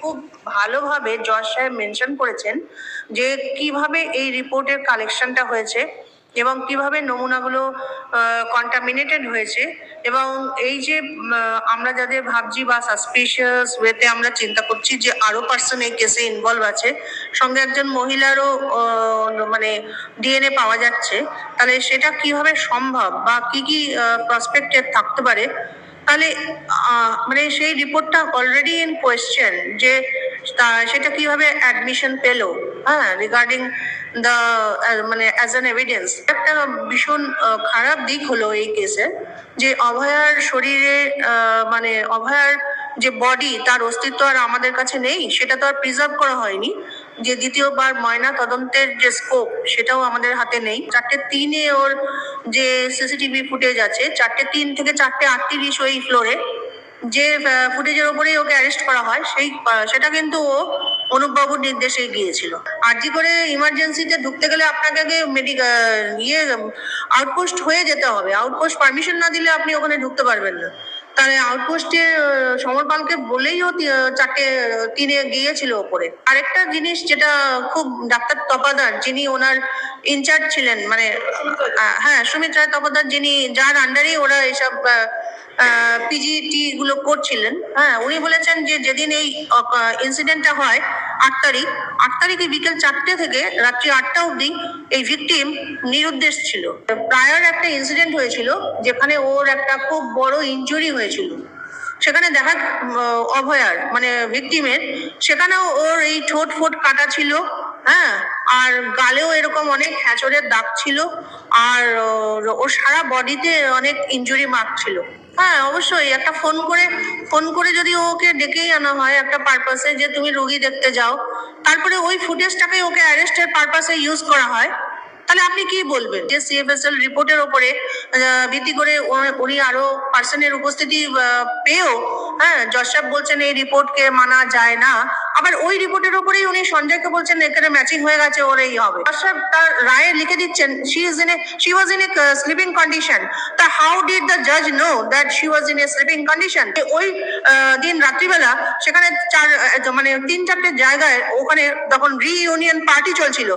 খুব ভালোভাবে জজ সাহেব মেনশন করেছেন যে কীভাবে এই রিপোর্টের কালেকশনটা হয়েছে এবং কীভাবে নমুনাগুলো কন্টামিনেটেড হয়েছে এবং এই যে আমরা যাদের ভাবছি বা সাসপিশিয়াস ওয়েতে আমরা চিন্তা করছি যে আরও পার্সন এই কেসে ইনভলভ আছে, সঙ্গে একজন মহিলারও মানে ডিএনএ পাওয়া যাচ্ছে, তাহলে সেটা কীভাবে সম্ভব বা কি কি প্রসপেক্টের থাকতে পারে তাহলে মানে সেই রিপোর্টটা অলরেডি ইন কোয়েশ্চেন যে সেটা কীভাবে অ্যাডমিশন পেল হ্যাঁ রিগার্ডিং দ্য মানে অ্যাজ অ্যান এভিডেন্স একটা ভীষণ খারাপ দিক হলো এই কেসে যে অভয়ার শরীরে মানে অভয়ার যে বডি তার অস্তিত্ব আর আমাদের কাছে নেই, সেটা তো আর প্রিজার্ভ করা হয়নি। যে দ্বিতীয়বার ময়না তদন্তের যে স্কোপ সেটাও আমাদের হাতে নেই। চারটে তিনে ওর যে সিসিটিভি ফুটেজ আছে, চারটে তিন থেকে চারটে আটত্রিশ ওই ফ্লোরে যে ফুটেজের ওপরেই ওকে অ্যারেস্ট করা হয়, সেই সেটা কিন্তু ও অনুপবাবুর নির্দেশে গিয়েছিল। আর জি করে ইমার্জেন্সিতে ঢুকতে গেলে আপনাকে আগে মেডিকেল ইয়ে আউটপোস্ট হয়ে যেতে হবে। আউটপোস্ট পারমিশন না দিলে আপনি ওখানে ঢুকতে পারবেন না। তাহলে আউটপোস্টে সমর পালকে বলেই ও চারটে তিনে গিয়েছিল ওপরে। আরেকটা জিনিস যেটা খুব ডাক্তার তপাদার যিনি ওনার ইনচার্জ ছিলেন মানে হ্যাঁ সুমিত রায় তপাদার যিনি যার আন্ডারেই ওরা এসব পিজিটি গুলো করছিলেন হ্যাঁ উনি বলেছেন যে যেদিন এই ইনসিডেন্টটা হয় আট তারিখ, আট তারিখে বিকেল চারটে থেকে রাত্রি আটটা অবধি এই ভিকটিম নিরুদ্দেশ ছিল। প্রায়র একটা ইনসিডেন্ট হয়েছিল যেখানে ওর একটা খুব বড় ইনজুরি হয়েছিল। সেখানে দেখা অভয়ার মানে ভিকটিমের সেখানেও ওর এই ঠোঁট ফোট কাটা ছিল হ্যাঁ? আর গালেও এরকম অনেক হ্যাচরের দাগ ছিল, আর ওর সারা বডিতে অনেক ইনজুরি মার্ক ছিল। হ্যাঁ অবশ্যই। একটা ফোন করে ফোন করে যদি ওকে ডেকেই আনা হয় একটা পারপাসে যে তুমি রোগী দেখতে যাও, তারপরে ওই ফুটেজটাকে ওকে অ্যারেস্টের পারপাসে ইউজ করা হয়, তাহলে আপনি কি বলবেন? যে সিএফএসএল রিপোর্টের ওপরে ভিত্তি করে উনি আরও পার্সনের উপস্থিতি পেয়েও হ্যাঁ সাহেব বলছেন এই রিপোর্টকে মানা যায় না। আবার ওই রিপোর্টের ওপরেই উনি সঞ্জয়কে বলছেন, এখানে ম্যাচিং হয়ে গেছে, ওর এই হবে। সাহেব তার রায়ে লিখে দিচ্ছেন she is in a she was in a sleeping condition তা হাউ ডিড দ্য জাজ know that she was in a sleeping condition ওই দিন রাত্রিবেলা সেখানে চার মানে তিন চারটে জায়গায় ওখানে তখন রিইউনিয়ন পার্টি চলছিল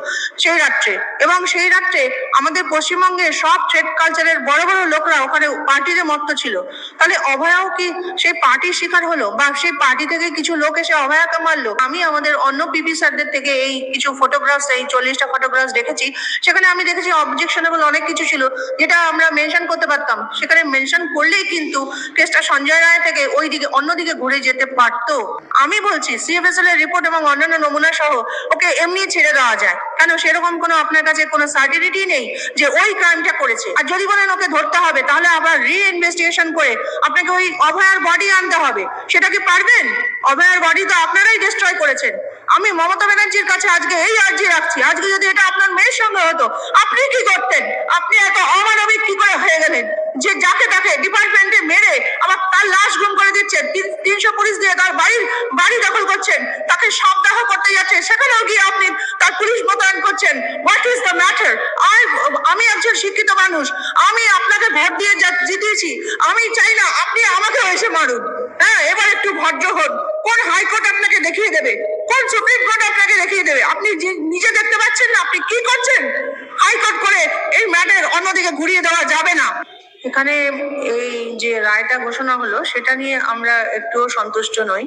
সেই রাত্রে। এবং সেই রাত্রে আমাদের পশ্চিমবঙ্গের সব ট্রেড কালচারের বড় বড় লোকরা ওখানে পার্টিতে মত্ত ছিল। তাহলে অভয়াও কি সেই পার্টির শিকার হলো? বা সেই পার্টি থেকে কিছু লোক এসে অভয়াকে মারলো? আমি আমাদের অন্য পিপি স্যারদের থেকে এই কিছু ফটোগ্রাফস এই চল্লিশটা ফটোগ্রাফস দেখেছি। সেখানে আমি দেখেছি অবজেকশনেবল অনেক কিছু ছিল, যেটা আমরা মেনশন করতে পারতাম। সেখানে মেনশন করলেই কিন্তু কেসটা সঞ্জয় রায় থেকে ওই দিকে অন্যদিকে ঘুরে যেতে পারতো। আমি বলছি সিএফএসএল এর রিপোর্ট এবং অন্যান্য নমুনা সহ ওকে এমনি ছেড়ে দেওয়া যায়। কেন? সেরকম কোনো আপনার কাছে কোনো সার্টিফিটি নেই যে ওই ক্রাইমটা করেছে। আর যদি বলেন ওকে ধরতে হবে, তাহলে আবার রি ইনভেস্টিগেশন করে আপনাকে ওই অভয়ার বডি আনতে হবে। সেটা কি পারবেন? অভয়ার বডি তো আপনারাই ডিস্ট্রয় করেছেন। আমি মমতা ব্যানার্জির কাছে আজকে এই আর্জি রাখছি। আজকে যদি এটা আপনার মেয়ের সঙ্গে হতো, আপনি কি করতেন? আপনি এত অমানবিক কি করে হয়ে গেলেন? যে যাকে তাকে ডিপার্টমেন্টে মেরে আবার তার লাশ গুম করে দিচ্ছেন তিনশো পুলিশ দিয়ে তার বাড়ির, বাড়ি দখল করছেন, তাকে সবদাহ করতে যাচ্ছেন, সেখানেও গিয়ে আপনি তার পুলিশ মোতায়েন করছেন। হোয়াট ইজ দ্য ম্যাটার আর আমি একজন শিক্ষিত মানুষ। আমি আপনাকে ভোট দিয়ে জিতিয়েছি। আমি চাই না আপনি আমাকে এসে মারুন। হ্যাঁ এবার একটু ভদ্র হন। কোন হাইকোর্ট আপনাকে দেখিয়ে দেবে? কোন সুপ্রিম কোর্ট আপনাকে দেখিয়ে দেবে? আপনি নিজে দেখতে পাচ্ছেন না, আপনি কি করছেন? হাইকোর্ট করে এই ম্যাটার অন্যদিকে ঘুরিয়ে দেওয়া যাবে না। এখানে এই যে রায়টা ঘোষণা হলো, সেটা নিয়ে আমরা একটুও সন্তুষ্ট নই।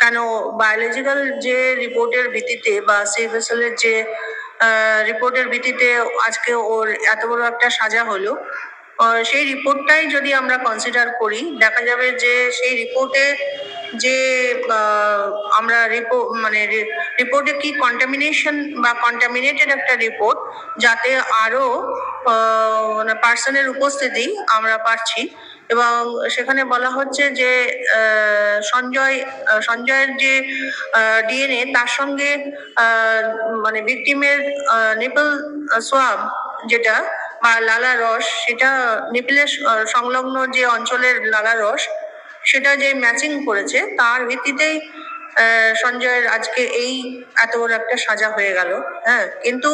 কেন বায়োলজিক্যাল যে রিপোর্টের ভিত্তিতে বা এর যে রিপোর্টের ভিত্তিতে আজকে ওর এত বড় একটা সাজা হলো সেই রিপোর্টটাই যদি আমরা কনসিডার করি, দেখা যাবে যে সেই রিপোর্টে যে আমরা রিপোর্ট মানে রিপোর্টে কি কন্টামিনেশন বা কন্টামিনেটেড একটা রিপোর্ট যাতে আরও পার্সনের উপস্থিতি আমরা পাচ্ছি এবং সেখানে বলা হচ্ছে যে সঞ্জয় সঞ্জয়ের যে ডিএনএ তার সঙ্গে মানে ভিকটিমের নিপল সোয়াব যেটা বা লালা রস সেটা নিপিলের সংলগ্ন যে অঞ্চলের লালা রস সেটা যে ম্যাচিং করেছে, তার ভিত্তিতেই সঞ্জয়ের আজকে এই এত বড় একটা সাজা হয়ে গেল। হ্যাঁ কিন্তু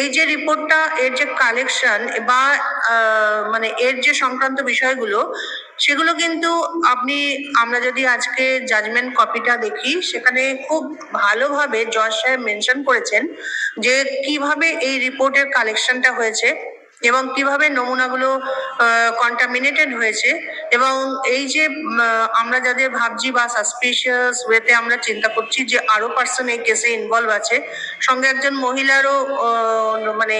এই যে রিপোর্টটা এর যে কালেকশন বা মানে এর যে সংক্রান্ত বিষয়গুলো, সেগুলো কিন্তু আপনি, আমরা যদি আজকে জাজমেন্ট কপিটা দেখি, সেখানে খুব ভালোভাবে জজ সাহেব মেনশন করেছেন যে কীভাবে এই রিপোর্টের কালেকশনটা হয়েছে। এবং কীভাবে নমুনাগুলো কন্টামিনেটেড হয়েছে এবং এই যে আমরা যাদের ভাবছি বা সাসপিশিয়াস ওয়েতে আমরা চিন্তা করছি যে আরও পার্সন এই কেসে ইনভলভ আছে, সঙ্গে একজন মহিলারও মানে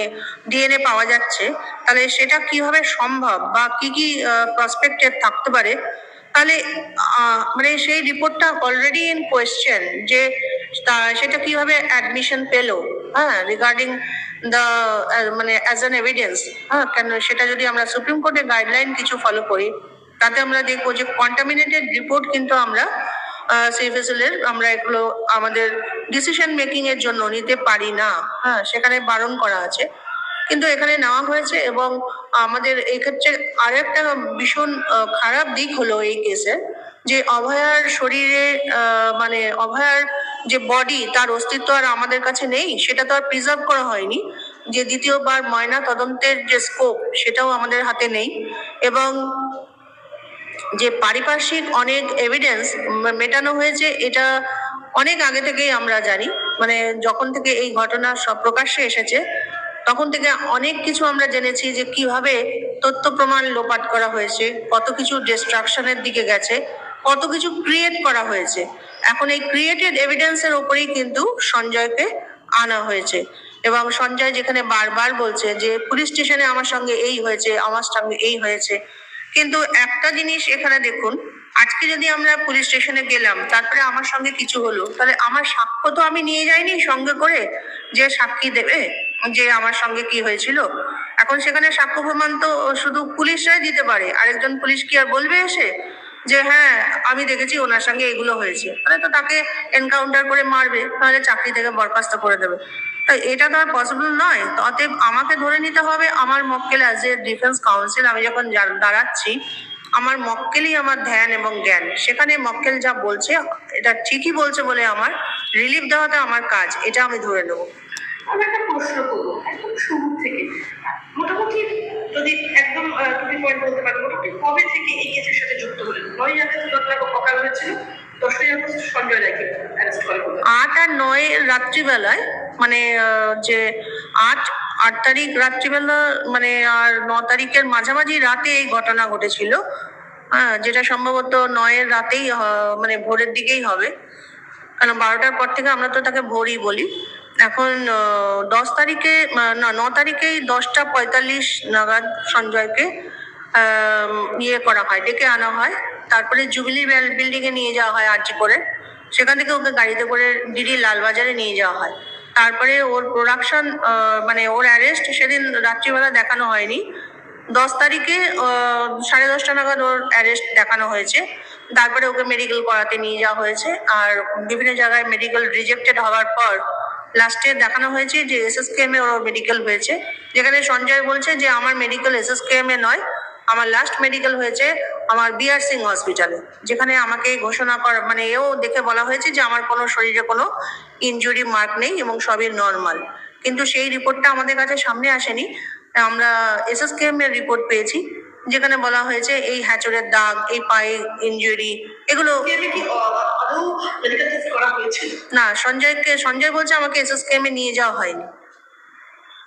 ডিএনএ পাওয়া যাচ্ছে, তাহলে সেটা কীভাবে সম্ভব বা কি কি প্রসপেক্টের থাকতে পারে? তাহলে মানে সেই রিপোর্টটা অলরেডি ইন কোয়েশ্চেন যে সেটা কীভাবে অ্যাডমিশন পেল হ্যাঁ রিগার্ডিং দ্য মানে অ্যাজ অ্যান এভিডেন্স হ্যাঁ কেন সেটা যদি আমরা সুপ্রিম কোর্টের গাইডলাইন কিছু ফলো করি, তাতে আমরা দেখব যে কন্টামিনেটেড রিপোর্ট কিন্তু আমরা সিভিসিল আমরা এগুলো আমাদের ডিসিশন মেকিং এর জন্য নিতে পারি না। হ্যাঁ সেখানে বারণ করা আছে। কিন্তু এখানে নেওয়া হয়েছে এবং আমাদের এক্ষেত্রে আরেকটা ভীষণ খারাপ দিক হলো এই কেসে যে অভয়ার শরীরে মানে অভয়ার যে বডি তার অস্তিত্ব আর আমাদের কাছে নেই, সেটা তো আর প্রিজার্ভ করা হয়নি। যে দ্বিতীয়বার ময়না তদন্তের যে স্কোপ সেটাও আমাদের হাতে নেই। এবং যে পারিপার্শ্বিক অনেক এভিডেন্স মেটানো হয়েছে, এটা অনেক আগে থেকেই আমরা জানি। মানে যখন থেকে এই ঘটনা সব প্রকাশ্যে এসেছে, তখন থেকে অনেক কিছু আমরা জেনেছি যে কীভাবে তথ্য প্রমাণ লোপাট করা হয়েছে, কত কিছু ডিস্ট্রাকশনের দিকে গেছে, কত কিছু ক্রিয়েট করা হয়েছে। এখন এই ক্রিয়েটেড এভিডেন্সের ওপরেই কিন্তু সঞ্জয়কে আনা হয়েছে। এবং সঞ্জয় যেখানে বারবার বলছে যে, পুলিশ স্টেশনে আমার সঙ্গে এই হয়েছে, আমার সঙ্গে এই হয়েছে। কিন্তু একটা জিনিস এখানে দেখুন, আজকে যদি আমরা পুলিশ স্টেশনে গেলাম, তারপরে আমার সঙ্গে কিছু হলো, তাহলে আমার সাক্ষ্য তো আমি নিয়ে যাইনি সঙ্গে করে যে সাক্ষী দেবে, যে আমার সঙ্গে কি হয়েছিল। এখন সেখানে সাক্ষ্য প্রমাণ তো শুধু পুলিশরাই দিতে পারে, আরেকজন পুলিশ কি আর বলবে এসে? যে হ্যাঁ আমি দেখেছি ওনার সঙ্গে এগুলো হয়েছে। তাহলে তো তাকে এনকাউন্টার করে মারবে, তাহলে চাকরি থেকে বরখাস্ত করে দেবে। এটা তো আর পসিবল নয়। অতএব আমাকে ধরে নিতে হবে, আমার মক্কেল অ্যাজ এ ডিফেন্স কাউন্সিল আমি যখন দাঁড়াচ্ছি, আমার মক্কেলই আমার ধ্যান এবং জ্ঞান। সেখানে মক্কেল যা বলছে, এটা ঠিকই বলছে বলে আমার রিলিফ দেওয়াটা আমার কাজ, এটা আমি ধরে নেব। আমি একটা প্রশ্ন করব, একদম শুরু থেকে। মোটামুটি যদি একদম তুমি পয়েন্ট বলতে পারো কবে থেকে এই কেসের সাথে যুক্ত হলেন? নয় আগস্ট ঘটনা অকাল হয়েছিল দশই আগস্ট সঞ্জয় রায়কে অ্যারেস্ট করা হলো। আট আর নয় রাত্রিবেলায় মানে যে আট আট তারিখ রাত্রিবেলা মানে আর ন তারিখের মাঝামাঝি রাতে এই ঘটনা ঘটেছিল। হ্যাঁ যেটা সম্ভবত নয়ের রাতেই মানে ভোরের দিকেই হবে। কারণ বারোটার পর থেকে আমরা তো তাকে ভোরই বলি। এখন দশ তারিখে না, ন তারিখেই দশটা পঁয়তাল্লিশ নাগাদ সঞ্জয়কে ইয়ে করা হয়, ডেকে আনা হয়। তারপরে জুবিলি বিল্ডিং এ নিয়ে যাওয়া হয় আর্জি করে। সেখান থেকে ওকে গাড়িতে করে ডিডি লালবাজারে নিয়ে যাওয়া হয়। তারপরে ওর প্রোডাকশন মানে ওর অ্যারেস্ট সেদিন রাত্রিবেলা দেখানো হয়নি। দশ তারিখে সাড়ে দশটা নাগাদ ওর অ্যারেস্ট দেখানো হয়েছে। তারপরে ওকে মেডিকেল করাতে নিয়ে যাওয়া হয়েছে। আর বিভিন্ন জায়গায় মেডিকেল রিজেক্টেড হওয়ার পর লাস্টে দেখানো হয়েছে যে এসএসকেএম এ ওর মেডিকেল হয়েছে। যেখানে সঞ্জয় বলছে যে, আমার মেডিকেল এসএসকেএম এ নয় আমার লাস্ট মেডিকেল হয়েছে আমার বিআর সিং হসপিটালে যেখানে আমাকে ঘোষণা করা মানে এও দেখে বলা হয়েছে যে আমার কোনো শরীরে কোনো ইনজুরি মার্ক নেই এবং সবই নর্মাল কিন্তু সেই রিপোর্টটা আমাদের কাছে সামনে আসেনি। আমরা এসএসকেএম এর রিপোর্ট পেয়েছি যেখানে বলা হয়েছে এই হ্যাচরের দাগ এই পায়ে ইনজুরি এগুলো না সঞ্জয়কে সঞ্জয় বলছে আমাকে এসএসকেএম এ নিয়ে যাওয়া হয়নি।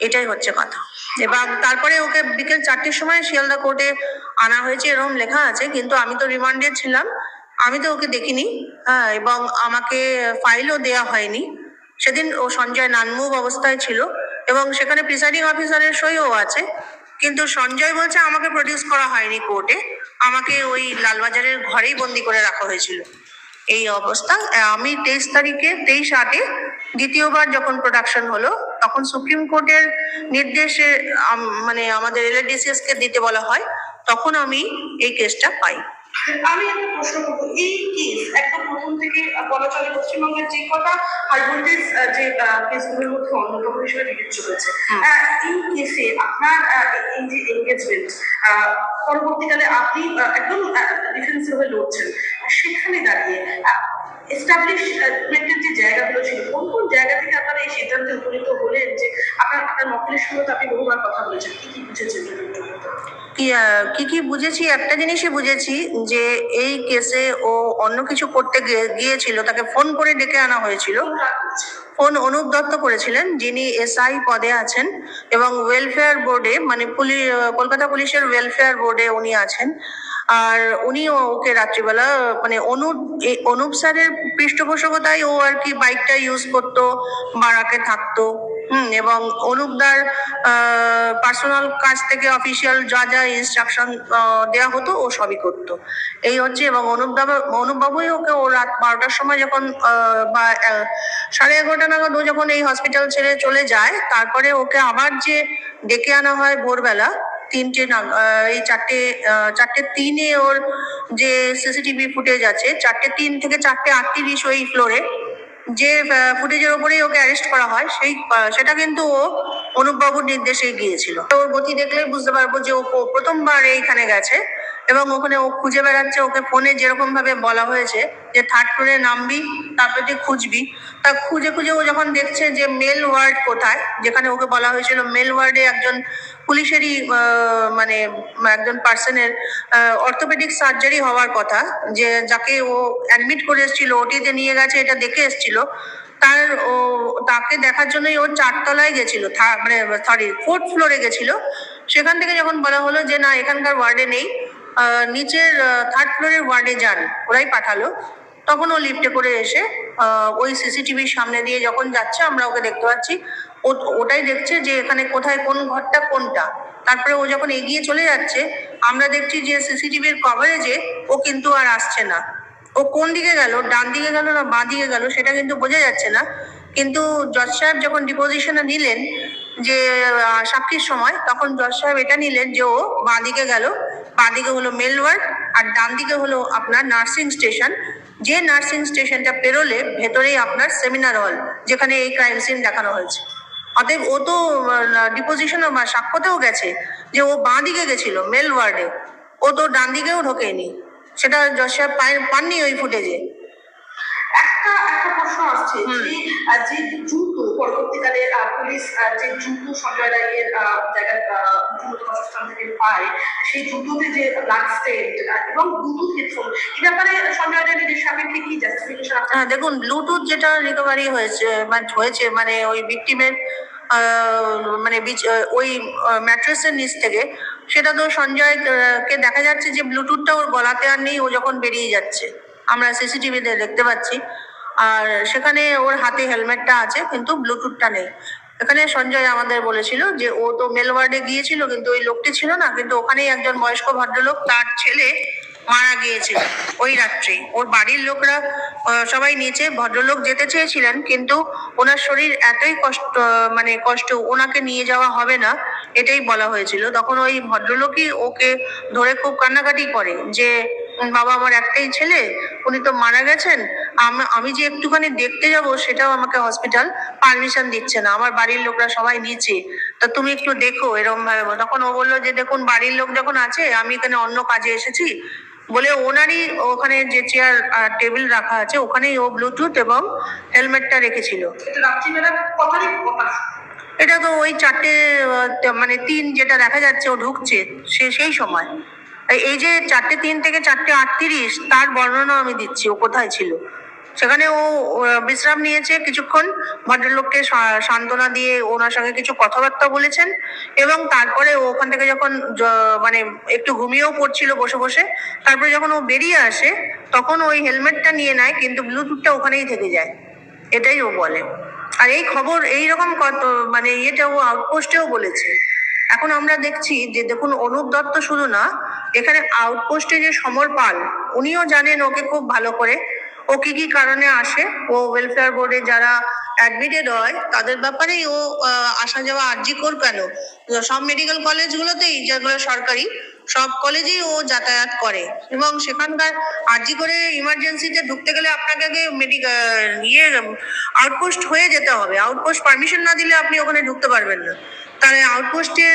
এটাই হচ্ছে কথা। এবার তারপরে ওকে বিকেল চারটের সময় শিয়ালদা কোর্টে আনা হয়েছে এরকম লেখা আছে, কিন্তু আমি তো রিমান্ডে ছিলাম, আমি তো ওকে দেখিনি হ্যাঁ এবং আমাকে ফাইলও দেয়া হয়নি। সেদিন ও সঞ্জয় নানমুভ অবস্থায় ছিল, এবং সেখানে প্রিসাইডিং অফিসারের সইও আছে, কিন্তু সঞ্জয় বলছে আমাকে প্রডিউস করা হয়নি কোর্টে, আমাকে ওই লালবাজারের ঘরেই বন্দি করে রাখা হয়েছিল। এই অবস্থা। আমি তেইশ তারিখে তেইশ আটে দ্বিতীয়বার যখন প্রোডাকশন হলো তখন সুপ্রিম কোর্টের নির্দেশে মানে আমাদের এলএডিসিএস কে দিতে বলা হয় তখন আমি এই কেসটা পাই। আমি একটা প্রশ্ন করব। এই কেস একদম প্রথম থেকে বলা চলে পশ্চিমবঙ্গের যে কটা হাই ভোল্টেজ যে কেসগুলোর মধ্যে অন্যতম হিসেবে বিবেচ্য হয়েছে। আহ, এই কেসে আপনার এই যে এনগেজমেন্ট পরবর্তীকালে আপনি একদম ডিফেন্সিভ হয়ে লড়ছেন। সেখানে দাঁড়িয়ে এস্টাবলিশমেন্টের যে জায়গাগুলো ছিল কোন কোন জায়গা থেকে আপনারা এই সিদ্ধান্তে উপনীত হলেন যে আপনার আপনার সঙ্গে আপনি বহুবার কথা বলেছেন কি কি বুঝেছেন? কি কি কি বুঝেছি? একটা জিনিসই বুঝেছি যে এই কেসে ও অন্য কিছু করতে গিয়েছিল তাকে ফোন করে ডেকে আনা হয়েছিল। ফোন অনুপ দত্ত করেছিলেন যিনি এসআই পদে আছেন এবং ওয়েলফেয়ার বোর্ডে মানে পুলিশ কলকাতা পুলিশের ওয়েলফেয়ার বোর্ডে উনি আছেন। আর উনি ওকে রাত্রিবেলা মানে অনুপ অনুপ স্যারের পৃষ্ঠপোষকতায় ও আর কি বাইকটা ইউজ করতো, বারাকে থাকতো, হুম, এবং অনুপদার পার্সোনাল কাজ থেকে অফিসিয়াল যা যা ইনস্ট্রাকশন দেওয়া হতো ও সবই করতো। এই হচ্ছে, এবং অনুপবাবু অনুপবাবুই ওকে ও রাত বারোটার সময় যখন বা সাড়ে এগারোটা নাগাদ ও যখন এই হসপিটাল ছেড়ে চলে যায়, তারপরে ওকে আবার যে ডেকে আনা হয় ভোরবেলা তিনটে এই চারটে চারটে তিনে ওর যে সিসিটিভি ফুটেজ আছে, চারটে তিন থেকে চারটে আটত্রিশ ওই ফ্লোরে যে ফুটেজের ওপরেই ওকে অ্যারেস্ট করা হয়, সেই সেটা কিন্তু ও অনুপবাবুর নির্দেশে গিয়েছিল। ওর গতি দেখলেই বুঝতে পারব যে ও প্রথমবার এইখানে গেছে। এবং ওখানে ও খুঁজে বেড়াচ্ছে, ওকে ফোনে যেরকম ভাবে বলা হয়েছে যে থার্ড ফ্লোরে নামবি, তারপরে তুই খুঁজবি। তা খুঁজে খুঁজে ও যখন দেখছে যে মেল ওয়ার্ড কোথায়? যেখানে ওকে বলা হয়েছিল মেল ওয়ার্ডে একজন পুলিশেরই মানে একজন পার্সনের অর্থোপেডিক সার্জারি হওয়ার কথা, যে, যাকে ও অ্যাডমিট করে এসেছিল, ওটিতে নিয়ে গেছে, এটা দেখে এসেছিল। তার ও, তাকে দেখার জন্যই ও চারতলায় গেছিল মানে সরি ফোর্থ ফ্লোরে গেছিল। সেখান থেকে যখন বলা হলো যে, না, এখানকার ওয়ার্ডে নেই। নিচের থার্ড ফ্লোরের ওয়ার্ডে যান, ওরাই পাঠালো। তখন ও লিফটে করে এসে ওই সিসিটিভির সামনে দিয়ে যখন যাচ্ছে, আমরা ওকে দেখতে পাচ্ছি। ও- ওটাই দেখছে যে এখানে কোথায় কোন ঘরটা কোনটা। তারপরে ও যখন এগিয়ে চলে যাচ্ছে, আমরা দেখছি যে সিসিটিভির কভারেজে ও কিন্তু আর আসছে না। ও কোন দিকে গেল? ডান দিকে গেল না বাঁ দিকে গেল? সেটা কিন্তু বোঝা যাচ্ছে না। কিন্তু জজ সাহেব যখন ডিপোজিশনে নিলেন যে সাক্ষীর সময়, তখন জজ সাহেব এটা নিলেন যে ও বাঁ দিকে গেল। বাঁ দিকে হলো মেল ওয়ার্ড আর ডান দিকে হলো আপনার নার্সিং স্টেশন। যে নার্সিং স্টেশনটা পেরোলে ভেতরেই আপনার সেমিনার হল, যেখানে এই ক্রাইম সিন দেখানো হয়েছে। অতএব ও তো ডিপোজিশন বা সাক্ষ্যতেও গেছে যে ও বাঁ দিকে গেছিল মেল ওয়ার্ডে ও তো ডান দিকেও ঢোকেনি। সেটা জজ সাহেব পাননি ওই ফুটেজে। একটা একটা প্রশ্ন আসছে যে যে জুতো পরবর্তীকালে পুলিশ যে জুতো সঞ্জয় রায়ের জায়গায় বাসস্থান থেকে পায় সেই জুতোতে যে ব্লাড স্টেট এবং ব্লুটুথ হেডফোন এই ব্যাপারে সঞ্জয় সাপেক্ষে কি জাস্টিফিকেশন হ্যাঁ দেখুন ব্লুটুথ যেটা রিকভারি হয়েছে মানে হয়েছে মানে ওই ভিকটিমের মানে ওই ম্যাট্রেসের নিচ থেকে সেটা তো সঞ্জয় আহ, কে দেখা যাচ্ছে যে ব্লুটুথটা ওর গলাতে আর নেই ও যখন বেরিয়ে যাচ্ছে। আমরা সিসিটিভিতে দেখতে পাচ্ছি। আর সেখানে ওর হাতে হেলমেটটা আছে, কিন্তু ব্লুটুথটা নেই। এখানে সঞ্জয় আমাদের বলেছিল যে, ও তো মেল ওয়ার্ডে গিয়েছিল, কিন্তু ওই লোকটি ছিল না, কিন্তু ওখানেই একজন বয়স্ক ভদ্রলোক, তার ছেলে মারা গিয়েছিল ওই রাত্রেই ওর বাড়ির লোকরা সবাই নিচে ভদ্রলোক যেতে চেয়েছিলেন, কিন্তু ওনার শরীর এতই কষ্ট মানে কষ্ট, ওনাকে নিয়ে যাওয়া হবে না, এটাই বলা হয়েছিল। তখন ওই ভদ্রলোকই ওকে ধরে খুব কান্নাকাটি করে যে, বাবা আমার একটাই ছেলে, উনি তো মারা গেছেন আম- যে একটুখানি দেখতে যাব সেটাও আমাকে হসপিটাল পারমিশন দিচ্ছে না। আমার বাড়ির লোকরা সবাই নিচে। তা তুমি একটু দেখো এরকম ভাবে তখন ও বলল যে দেখুন বাড়ির লোক যখন আছে আমি এখানে অন্য কাজে এসেছি। বলে ওনারই ওখানে যে চেয়ার টেবিল রাখা আছে ওখানেই ও ব্লুটুথ এবং হেলমেটটা রেখেছিল। এটা তো ওই চারটে মানে তিন যেটা দেখা যাচ্ছে ও ঢুকছে সে সেই সময়। এই যে চারটে তিন থেকে চারটে আটত্রিশ তার বর্ণনা আমি দিচ্ছি ও কোথায় ছিল। সেখানে ও বিশ্রাম নিয়েছে কিছুক্ষণ। ভদ্রলোককে সান্ত্বনা দিয়ে ওনার সঙ্গে কিছু কথাবার্তা বলেছেন এবং তারপরে ও ওখান থেকে যখন মানে একটু ঘুমিয়েও পড়ছিল বসে বসে, তারপরে যখন ও বেরিয়ে আসে, তখন ওই হেলমেটটা নিয়ে নেয়, কিন্তু ব্লুটুথটা ওখানেই থেকে যায়। এটাই ও বলে। আর এই খবর এইরকম কত মানে ইয়েটা ও আউটপোস্টেও বলেছে। এখন আমরা দেখছি যে দেখুন, অনুপ দত্ত শুধু না, এখানে আউটপোস্টে যে সমর পাল, উনিও জানেন ওকে খুব ভালো করে। ও কি কি কারণে আসে? ও ওয়েলফেয়ার বোর্ডে যারা অ্যাডমিটেড হয়, তাদের ব্যাপারেই ও আসা যাওয়া আর্জি কর কেন? সব মেডিকেল কলেজগুলোতেই যেগুলো সরকারি, সব কলেজেই ও যাতায়াত করে এবং সেখানকার আর্জি করে ইমার্জেন্সিতে ঢুকতে গেলে আপনাকে আগে মেডিকেল ইয়ে আউটপোস্ট হয়ে যেতে হবে। আউটপোস্ট পারমিশন না দিলে আপনি ওখানে ঢুকতে পারবেন না। তাহলে আউটপোস্টে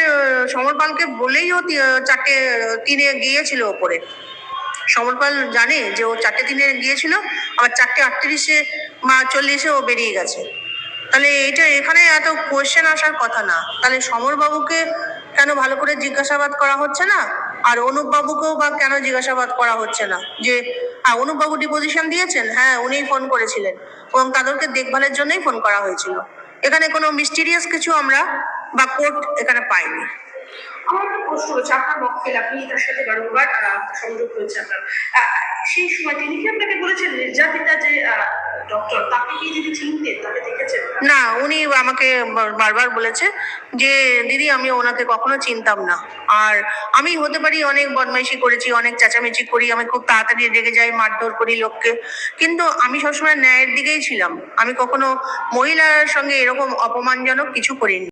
সমর পালকে বলেই ও চারটে তিনে গিয়েছিল ওপরে। সমর পাল জানে যে ও চারটে তিনে গিয়েছিল, আবার চারটে আটত্রিশে বা চল্লিশে ও বেরিয়ে গেছে। তাহলে এটা এখানে এত কোয়েশ্চেন আসার কথা না। তাহলে সমরবাবুকে কেন ভালো করে জিজ্ঞাসাবাদ করা হচ্ছে না? আর অনুপ বাবুকেও বা কেন জিজ্ঞাসাবাদ করা হচ্ছে না? যে হ্যাঁ অনুপ বাবু ডিপোজিশন দিয়েছেন? হ্যাঁ উনিই ফোন করেছিলেন। এবং তাদেরকে দেখভালের জন্যই ফোন করা হয়েছিল। এখানে কোনো মিস্টিরিয়াস কিছু আমরা বা কোর্ট এখানে পাইনি। আমার একটা প্রশ্ন রয়েছে আপনার মক্কেল, আপনি তার সাথে বারংবার সংযোগ হয়েছে আপনার? সেই সময় তিনি কি আপনাকে বলেছেন, নির্যাতিতা যে ডক্টর তাকে কি তিনি চিনতেন, তাকে দেখেছেন? না, উনি আমাকে বারবার বলেছে যে, দিদি, আমি ওনাকে কখনো চিনতাম না। আর আমি হতে পারি, অনেক বদমাইশি করেছি, অনেক চেঁচামেচি করি, আমি খুব তাড়াতাড়ি রেগে যাই, মারধর করি লোককে। কিন্তু আমি সবসময় ন্যায়ের দিকেই ছিলাম। আমি কখনো মহিলার সঙ্গে এরকম অপমানজনক কিছু করিনি।